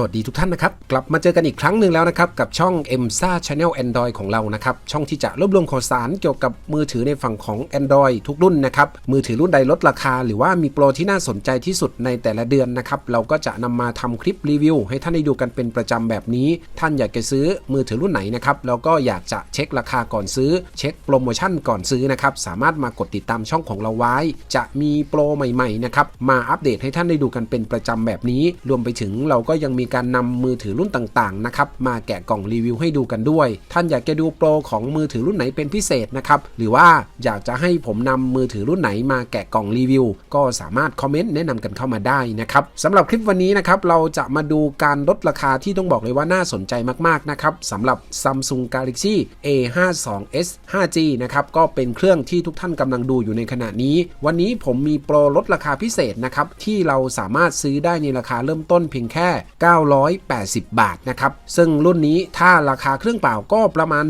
สวัสดีทุกท่านนะครับ กลับมาเจอกันอีกครั้งหนึ่งแล้วนะครับ กับช่อง m s a Channel Android ของเรานะครับ ช่องที่จะรวบรวมข่าวสารเกี่ยวกับมือถือในฝั่งของ Android ทุกรุ่นนะครับ มือถือรุ่นใดลดราคา หรือว่ามีโปรที่น่าสนใจที่สุดในแต่ละเดือนนะครับ เราก็จะนำมาทำคลิปรีวิว ให้ท่านได้ดูกันเป็นประจำแบบนี้ ท่านอยากจะซื้อมือถือรุ่นไหนนะครับแล้วก็อยากจะเช็คราคาก่อนซื้อ เช็คโปรโมชั่นก่อนซื้อนะครับสามารถมากดติดตามช่องของเราไว้ จะมีโปรใหม่ๆนะครับมาอัปเดตให้ท่านได้ดูกันเป็นประจำแบบนี้ รวมไปถึงเราก็ยังมีการนำมือถือรุ่นต่างๆนะครับมาแกะกล่องรีวิวให้ดูกันด้วย ท่านอยากจะดูโปรของมือถือรุ่นไหนเป็นพิเศษนะครับหรือว่าอยากจะให้ผมนำมือถือรุ่นไหนมาแกะกล่องรีวิว ก็สามารถคอมเมนต์แนะนำกันเข้ามาได้นะครับสำหรับคลิปวันนี้นะครับเราจะมาดูการลดราคาที่ต้องบอกเลยว่าน่าสนใจมากๆนะครับสำหรับ Samsung Galaxy A52s 5G นะครับก็เป็นเครื่องที่ทุกท่านกำลังดูอยู่ในขณะนี้ วันนี้ผมมีโปรลดราคาพิเศษนะครับที่เราสามารถซื้อได้ในราคาเริ่มต้นเพียงแค่980 บาทนะครับ ซึ่งรุ่นนี้ถ้าราคาเครื่องเปล่าก็ประมาณ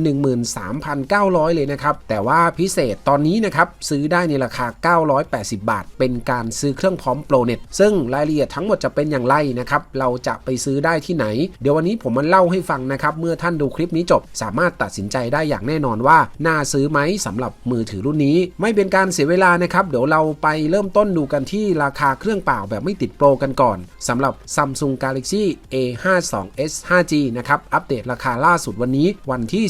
13,900 เลยนะครับ แต่ว่าพิเศษตอนนี้นะครับซื้อได้ในราคา 980 บาท เป็นการซื้อเครื่องพร้อมโปรเน็ตซึ่งรายละเอียดทั้งหมดจะเป็นอย่างไรนะครับ เราจะไปซื้อได้ที่ไหน เดี๋ยววันนี้ผมมาเล่าให้ฟังนะครับ เมื่อท่านดูคลิปนี้จบ สามารถตัดสินใจได้อย่างแน่นอนว่า น่าซื้อไหมสำหรับมือถือรุ่นนี้ ไม่เป็นการเสียเวลานะครับ เดี๋ยวเราไปเริ่มต้นดูกันที่ราคาเครื่องเปล่าแบบไม่ติดโปรกันก่อนสำหรับ Samsung Galaxy A52s 5G นะครับ อัปเดตราคาล่าสุดวันนี้วันที่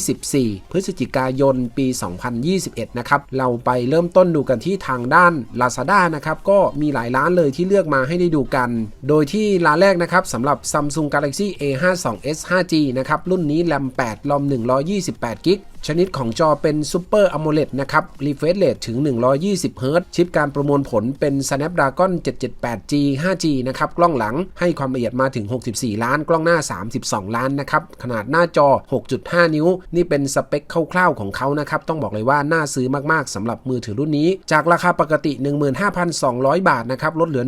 14 พฤศจิกายนปี 2021 นะครับ เราไปเริ่มต้นดูกันที่ทางด้าน Lazada นะครับ ก็มีหลายร้านเลยที่เลือกมาให้ได้ดูกัน โดยที่ร้านแรกนะครับสำหรับ Samsung Galaxy A52s 5G นะครับ รุ่นนี้แรม8รอม128กิก ชนิดของจอเป็น Super AMOLED นะครับ Refresh Rate ถึง 120 Hz ชิปการประมวลผลเป็น Snapdragon 778G 5G นะครับ กล้องหลังให้ความละเอียดมาถึง 64 ล้าน กล้องหน้า 32 ล้านนะครับ ขนาดหน้าจอ 6.5 นิ้ว นี่เป็นสเปคคร่าวๆของเขานะครับ ต้องบอกเลยว่าน่าซื้อมากๆสำหรับมือถือรุ่นนี้ จากราคาปกติ 15,200 บาทนะครับ ลดเหลือ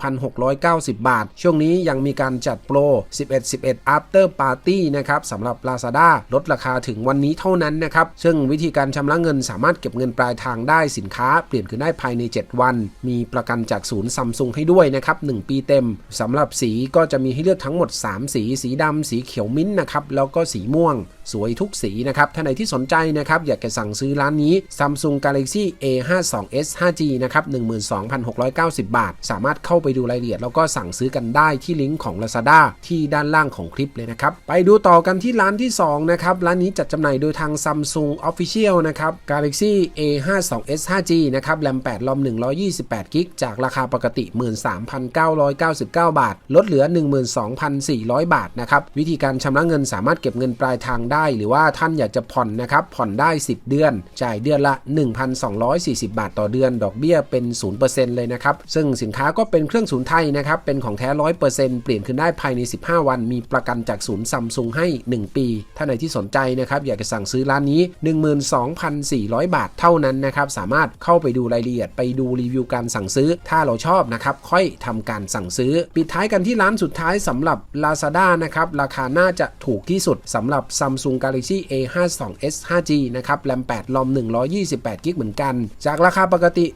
12,690 บาท ช่วงนี้ยังมีการจัดโปร 11 11 After Party นะครับสำหรับ Lazada ลดราคาถึงวันนี้เท่านั้นนะครับ ซึ่งวิธีการชำระเงินสามารถเก็บเงินปลายทางได้สินค้า เปลี่ยนคืนได้ภายใน 7 วัน มีประกันจากศูนย์ซัมซุงให้ด้วยนะครับ 1 ปีเต็มสำหรับสีก็จะมีให้เลือกทั้งหมด 3 สี สีดำสีเขียวมิ้นท์นะครับ แล้วก็สีม่วง สวยทุกสีนะครับ ท่านใดที่สนใจนะครับ อยากจะสั่งซื้อร้านนี้ Samsung Galaxy A52s 5G นะครับ 12,690 บาท สามารถเข้าไปดูรายละเอียด แล้วก็สั่งซื้อกันได้ที่ลิงก์ของ Lazada ที่ด้านล่างของคลิปเลยนะครับ ไปดูต่อกันที่ร้านที่2นะครับ ร้านนี้จัดจำหน่ายโดยทาง Samsung Official นะครับ Galaxy A52s 5G นะครับแรม8รอม128กิกจากราคาปกติ 13,999 บาท ลดเหลือ 12,400 บาทนะครับ วิธีการชำระเงินสามารถเก็บเงินปลายทางได้ หรือว่าท่านอยากจะผ่อนนะครับ ผ่อนได้ 10 เดือน จ่ายเดือนละ 1,240 บาทต่อเดือน ดอกเบี้ยเป็น 0%เลยนะครับ ซึ่งสินค้าก็เป็นเครื่องศูนย์ไทยนะครับ เป็นของแท้ 100%เปลี่ยนขึ้นได้ภายใน 15 วัน มีประกันจากศูนย์ซัมซุงให้ 1 ปี ถ้าในที่สนใจนะครับ อยากจะสั่งซื้อร้านนี้ 12,400 บาทเท่านั้นนะครับสามารถเข้าไปดูรายละเอียดไปดูรีวิวการสั่งซื้อ ถ้าเราชอบนะครับค่อยทำการสั่งซื้อ ปิดท้ายกันที่ร้านสุดท้ายสำหรับ Lazada นะครับราคาน่าจะถูกที่สุดสำหรับ Samsung Galaxy A52s 5G นะครับแรม8รอม128กิกเหมือนกัน จากราคาปกติ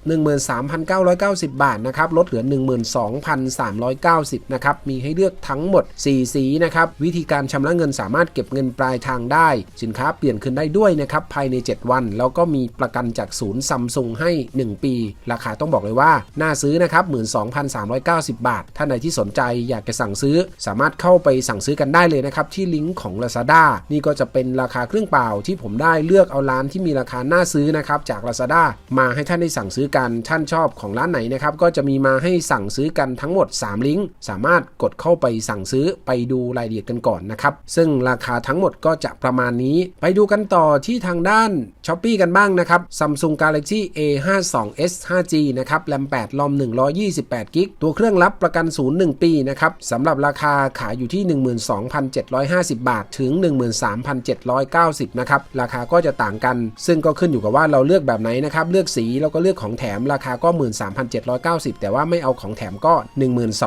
13,990 บาทนะครับลดเหลือ 12,390นะครับมีให้เลือกทั้งหมด 4 สีนะครับวิธีการชำระเงินสามารถเก็บเงินปลายทางได้ สินค้าเปลี่ยนคืนได้ด้วยนะครับภายใน 7 วัน แล้วก็มีประกันจากศูนย์ซัมซุงให้ 1 ปี ราคาต้องบอกเลยว่า น่าซื้อนะครับ12,390 บาท ท่านใดที่สนใจอยากจะสั่งซื้อ สามารถเข้าไปสั่งซื้อกันได้เลยนะครับ ที่ลิงก์ของ Lazada นี่ก็จะเป็นราคาเครื่องเปล่าที่ผมได้เลือกเอาร้านที่มีราคาน่าซื้อนะครับจาก Lazada มาให้ท่านได้สั่งซื้อกันท่านชอบของร้านไหนนะครับก็จะมีมาให้สั่งซื้อกันทั้งหมด 3 ลิงก์สามารถกดเข้าไปสั่งซื้อไปดูรายละเอียดกันก่อนนะครับซึ่งราคาทั้งหมดก็จะประมาณนี้ไปดูกันต่อที่ทางด้าน s h อ p e e กันบ้างนะครับ Samsung Galaxy A52s 5G นะครับแรม8รอม128กิกตัวเครื่องรับประกันศูนย์1ปีนะครับสำหรับราคาขายอยู่ที่ 12,750 บาท ถึง 13,790 นะครับ ราคาก็จะต่างกัน ซึ่งก็ขึ้นอยู่กับว่าเราเลือกแบบไหนนะครับ เลือกสีแล้วก็เลือกของแถมราคาก็ 13,790 แต่ว่าไม่เอาของแถมก็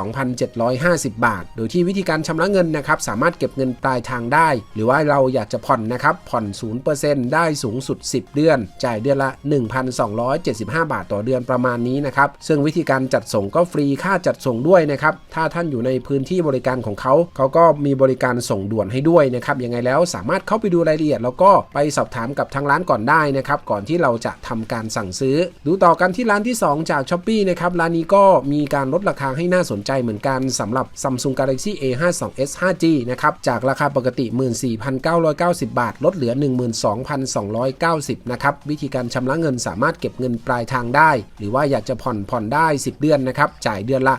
12,750 บาท โดยที่วิธีการชำระเงินนะครับ สามารถเก็บเงินปลายทางได้ หรือว่าเราอยากจะผ่อนนะครับ ผ่อน0%ได้สูงสุด 10 เดือน จ่ายเดือนละ 1,275 บาทต่อเดือนประมาณนี้นะครับ ซึ่งวิธีการจัดส่งก็ฟรีค่าจัดส่งด้วยนะครับ ถ้าท่านอยู่ในพื้นที่บริการของเขา เขาก็มีบริการส่งด่วนให้ด้วยนะครับ ยังไงแล้วสามารถเข้าไปดูรายละเอียด แล้วก็ไปสอบถามกับทางร้านก่อนได้นะครับ ก่อนที่เราจะทำการสั่งซื้อ ดูต่อกันที่ร้านที่ 2 จาก s h อ p e e นะครับ ร้านนี้ก็มีการลดราคาให้น่าสนใจเหมือนกันสำหรับ Samsung Galaxy A52s 5G นะครับ จากราคาปกติ 14,990 บาท ลดเหลือ12,290 นะครับ วิธีการชำระเงินสามารถเก็บเงินปลายทางได้ หรือว่าอยากจะผ่อนผ่อนได้ 10 เดือนนะครับ จ่ายเดือนละ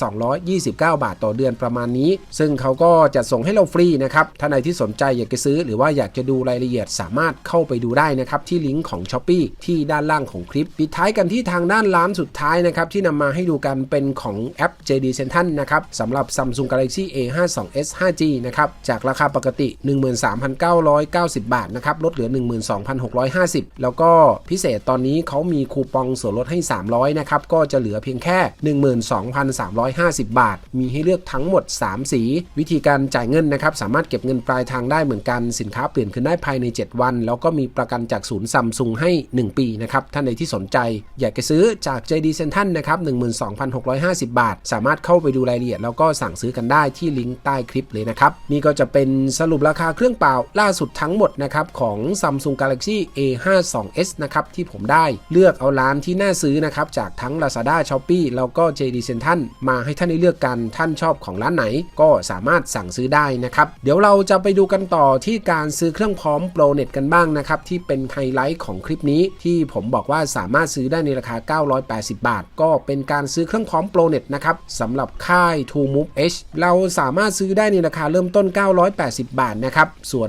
1,229 บาทต่อเดือนประมาณนี้ ซึ่งเขาก็จะส่งให้เราฟรีนะครับถ้าในที่สนใจอยากจะซื้อ หรือว่าอยากจะดูรายละเอียดสามารถเข้าไปดูได้นะครับที่ลิงก์ของ s h อ p e e ที่ด้านล่างของคลิป ปิดท้ายกันที่ทางด้านร้านสุดท้ายนะครับที่นำมาให้ดูกันเป็นของแอป JD Central นะครับสำหรับ Samsung Galaxy A52s 5G นะครับจากราคาปกติ 13,990บาทนะครับลดเหลือ 12,650 แล้วก็พิเศษตอนนี้เขามีคูปองส่วนลดให้ 300นะครับก็จะเหลือเพียงแค่ 12,350 บาท มีให้เลือกทั้งหมด 3 สี วิธีการจ่ายเงินนะครับสามารถเก็บเงินปลายทางได้เหมือนกันสินค้าเปลี่ยนคืนได้ภายใน 7 วัน แล้วก็มีประกันจากศูนย์ซัมซุงให้ 1 ปีนะครับท่านใดที่สนใจ อยากจะซื้อจาก JD Central นะครับ12,650 บาท สามารถเข้าไปดูรายละเอียด แล้วก็สั่งซื้อกันได้ที่ลิงก์ใต้คลิปเลยนะครับนี่ก็จะเป็นสรุปราคาเครื่องเปล่าล่าสุดทั้งหมดนะครับของ Samsung Galaxy A52s นะครับที่ผมได้เลือกเอาร้านที่น่าซื้อนะครับจากทั้ง Lazada Shopee แล้วก็ JD Central มาให้ท่านได้เลือกกันท่านชอบของร้านไหน ก็สามารถสั่งซื้อได้นะครับเดี๋ยวเราจะไปดูกันต่อที่การซื้อเครื่องพร้อมโปรเน็ตกันบ้างนะครับที่เป็นไฮไลท์ของคลิปนี้ ที่ผมบอกว่าสามารถซื้อได้ในราคา 980 บาท ก็เป็นการซื้อเครื่องพร้อมโปรเน็ตนะครับสำหรับค่าย To Move H เราสามารถซื้อได้ในราคาเริ่มต้น 980 บาทนะครับส่วน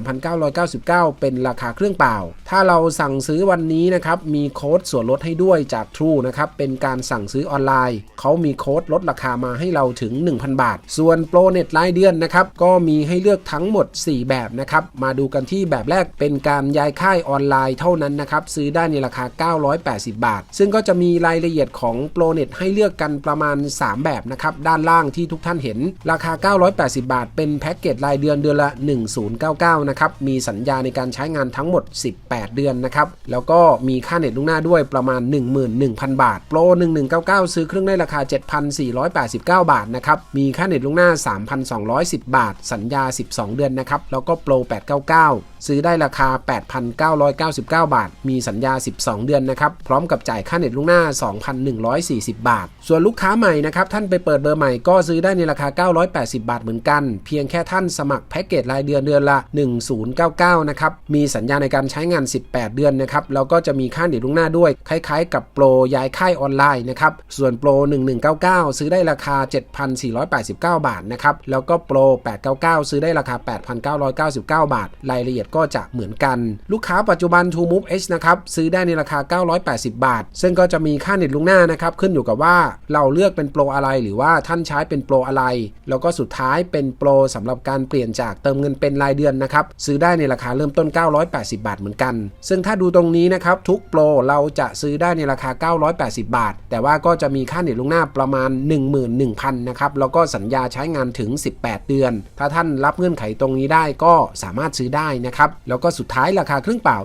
13,900 999 เป็นราคาเครื่องเปล่า ถ้าเราสั่งซื้อวันนี้นะครับ มีโค้ดส่วนลดให้ด้วยจาก True นะครับ เป็นการสั่งซื้อออนไลน์ เขามีโค้ดลดราคามาให้เราถึง 1,000 บาท ส่วนโปรเน็ตรายเดือนนะครับ ก็มีให้เลือกทั้งหมด 4 แบบนะครับ มาดูกันที่แบบแรกเป็นการย้ายค่ายออนไลน์เท่านั้นนะครับ ซื้อได้ในราคา 980 บาท ซึ่งก็จะมีรายละเอียดของโปรเน็ตให้เลือกกันประมาณ 3 แบบนะครับ ด้านล่างที่ทุกท่านเห็น ราคา 980 บาท เป็นแพ็กเกจรายเดือนเดือนละ 1099 นะครับ มีสัญญาในการใช้งานทั้งหมด 18 เดือนนะครับ แล้วก็มีค่าเน็ตล่วงหน้าด้วยประมาณ 11,000 บาท โปร 1199 ซื้อเครื่องได้ราคา 7,489 บาทนะครับ มีค่าเน็ตล่วงหน้า 3,210 บาท สัญญา 12 เดือนนะครับ แล้วก็โปร 899 ซื้อได้ราคา 8,999 บาท มีสัญญา 12 เดือนนะครับ พร้อมกับจ่ายค่าเน็ตล่วงหน้า 2,140 บาท ส่วนลูกค้าใหม่นะครับ ท่านไปเปิดเบอร์ใหม่ก็ซื้อได้ในราคา 980 บาทเหมือนกัน เพียงแค่ท่านสมัครแพ็กเกจรายเดือนเดือนละ109 99 นะครับ มีสัญญาในการใช้งาน 18 เดือนนะครับ แล้วก็จะมีค่าเน็ตล่วงหน้าด้วย คล้ายๆ กับโปรย้ายค่ายออนไลน์นะครับ ส่วนโปร 1199 ซื้อได้ราคา 7,489 บาทนะครับ แล้วก็โปร 899 ซื้อได้ราคา 8,999 บาท รายละเอียดก็จะเหมือนกัน ลูกค้าปัจจุบัน True Move H นะครับ ซื้อได้ในราคา 980 บาท ซึ่งก็จะมีค่าเน็ตล่วงหน้านะครับ ขึ้นอยู่กับว่าเราเลือกเป็นโปรอะไร หรือว่าท่านใช้เป็นโปรอะไร แล้วก็สุดท้ายเป็นโปรสำหรับการเปลี่ยนจากเติมเงินเป็นรายเดือนนะครับ ซื้อได้ในราคาเริ่มต้น 980 บาทเหมือนกัน ซึ่งถ้าดูตรงนี้นะครับ ทุกโปรเราจะซื้อได้ในราคา 980 บาท แต่ว่าก็จะมีค่าเน็ตล่วงหน้าประมาณ 11,000 นะครับ แล้วก็สัญญาใช้งานถึง 18 เดือน ถ้าท่านรับเงื่อนไขตรงนี้ได้ก็สามารถซื้อได้นะครับ แล้วก็สุดท้ายราคาเครื่องเปล่า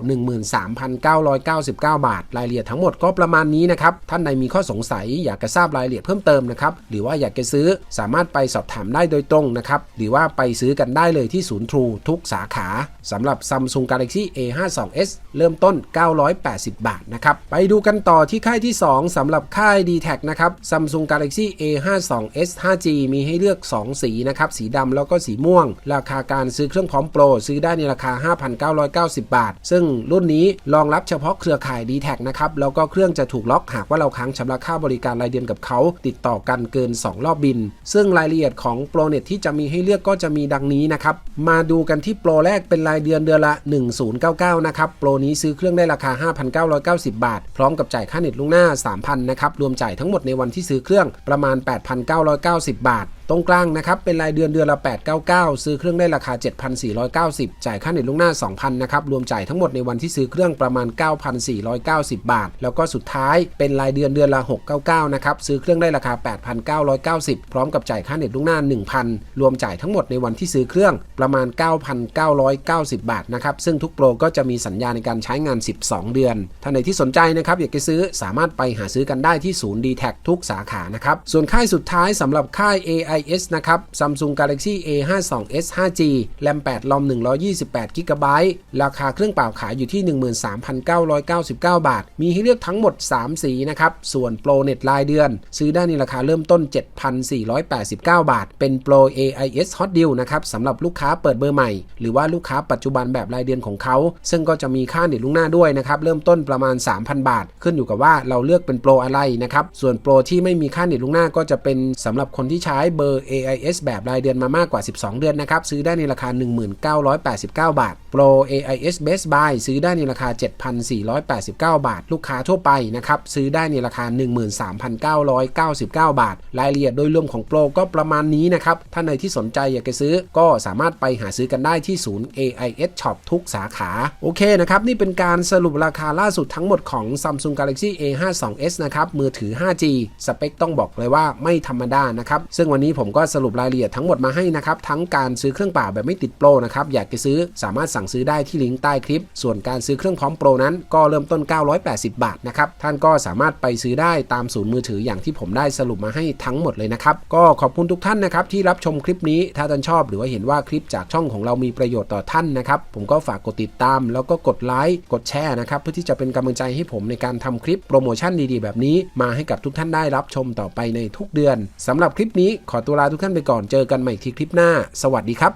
13,999 บาท รายละเอียดทั้งหมดก็ประมาณนี้นะครับ ท่านใดมีข้อสงสัยอยากจะทราบรายละเอียดเพิ่มเติมนะครับ หรือว่าอยากจะซื้อสามารถไปสอบถามได้โดยตรงนะครับ หรือว่าไปซื้อกันได้เลยที่ศูนย์ทรูทุกสาขาสำหรับ Samsung Galaxy A52s เริ่มต้น 980 บาทนะครับ ไปดูกันต่อที่ค่ายที่ 2สำหรับค่าย d t แทนะครับ Samsung Galaxy A52s 5G มีให้เลือก 2 สีนะครับ สีดำแล้วก็สีม่วง ราคาการซื้อเครื่องพร้อมโปร ซื้อได้ในราคา 5,990 บาท ซึ่งรุ่นนี้รองรับเฉพาะเครือข่าย d t แทนะครับ แล้วก็เครื่องจะถูกล็อกหากว่าเราค้างชำระค่าบริการรายเดือนกับเขา ติดต่อกันเกิน 2 รอบบิน ซึ่งรายละเอียดของโปรเน็ตที่จะมีให้เลือกก็จะมีดังนี้นะครับมาดูกันที่โปรแรกเป็นรายเดือนเดือนละ 1099 นะครับ โปรนี้ซื้อเครื่องได้ราคา 5,990 บาท พร้อมกับจ่ายค่าเน็ตล่วงหน้า 3,000 นะครับ รวมจ่ายทั้งหมดในวันที่ซื้อเครื่องประมาณ 8,990 บาท ตรงกลางนะครับเป็นรายเดือนเดือนละ 899 ซื้อเครื่องได้ราคา 7,490 จ่ายค่าเน็ตล่วงหน้า 2,000 นะครับ รวมจ่ายทั้งหมดในวันที่ซื้อเครื่องประมาณ 9,490 บาท แล้วก็สุดท้ายเป็นรายเดือนเดือนละ 699 นะครับ ซื้อเครื่องได้ราคา 8,990 พร้อมกับจ่ายค่าเน็ตล่วงหน้า 1,000 รวมจ่ายทั้งหมดในวันที่ซื้อเครื่องประมาณ 9,990 บาทนะครับ ซึ่งทุกโปรก็จะมีสัญญาในการใช้งาน 12 เดือน ท่านใดที่สนใจนะครับอยากจะซื้อสามารถไปหาซื้อกันได้ที่ศูนย์ d t แททุกสาขานะครับ ส่วนค่ายสุดท้ายสำหรับค่าย AIS นะครับ Samsung Galaxy A52s 5G แรม8ลอม128 g b ราคาเครื่องเปล่าขายอยู่ที่ 13,999 บาท มีให้เลือกทั้งหมด 3 สีนะครับ ส่วนโปรเน็ตรายเดือน ซื้อได้ในราคาเริ่มต้น 7,489 บาท เป็นโปร AIS Hot Deal นะครับสำหรับลูกค้าเปิดเบอร์ใหม่ หรือว่าลูกค้าปัจจุบันแบบรายเดือนของเขา ซึ่งก็จะมีค่าเน็ตล่วงหน้าด้วยนะครับ เริ่มต้นประมาณ 3,000 บาท ขึ้นอยู่กับว่าเราเลือกเป็นโปรอะไรนะครับ ส่วนโปรที่ไม่มีค่าเน็ตล่วงหน้าก็จะเป็นสำหรับคนที่ใช้เบอร์ AIS แบบรายเดือนมามากกว่า 12 เดือนนะครับ ซื้อได้ในราคา 1989 บาทโปร AIS Best Buy ซื้อได้ในราคา 7,489 บาท ลูกค้าทั่วไปนะครับ ซื้อได้ในราคา 13,999 บาท รายละเอียดโดยรวมของโปรก็ประมาณนี้นะครับ ท่านใดที่สนใจอยากจะซื้อก็สามารถไปหาซื้อกันได้ที่ศูนย์ AIS Shop ทุกสาขา โอเคนะครับ นี่เป็นการสรุปราคาล่าสุดทั้งหมดของ Samsung Galaxy A52s นะครับ มือถือ 5G สเปคต้องบอกเลยว่าไม่ธรรมดานะครับ ซึ่งวันนี้ผมก็สรุปรายละเอียดทั้งหมดมาให้นะครับ ทั้งการซื้อเครื่องเปล่าแบบไม่ติดโปรนะครับ อยากจะซื้อสามารถสั่งซื้อได้ที่ลิงก์ใต้คลิป ส่วนการซื้อเครื่องพร้อมโปรนั้นก็เริ่มต้น 980 บาทนะครับ ท่านก็สามารถไปซื้อได้ตามศูนย์มือถืออย่างที่ผมได้สรุปมาให้ทั้งหมดเลยนะครับ ก็ขอบคุณทุกท่านนะครับที่รับชมคลิปนี้ ถ้าท่านชอบหรือว่าเห็นว่าคลิปจากช่องของเรามีประโยชน์ต่อท่านนะครับ ผมก็ฝากกดติดตาม แล้วก็กดไลค์ กดแชร์นะครับ เพื่อที่จะเป็นกำลังใจให้ผมในการทำคลิปโปรโมชั่นดีๆ แบบนี้ มาให้กับทุกท่านได้รับชมต่อไปในทุกเดือนสำหรับคลิปนี้ขอตัวลาทุกท่านไปก่อนเจอกันใหม่ทีคลิปหน้า สวัสดีครับ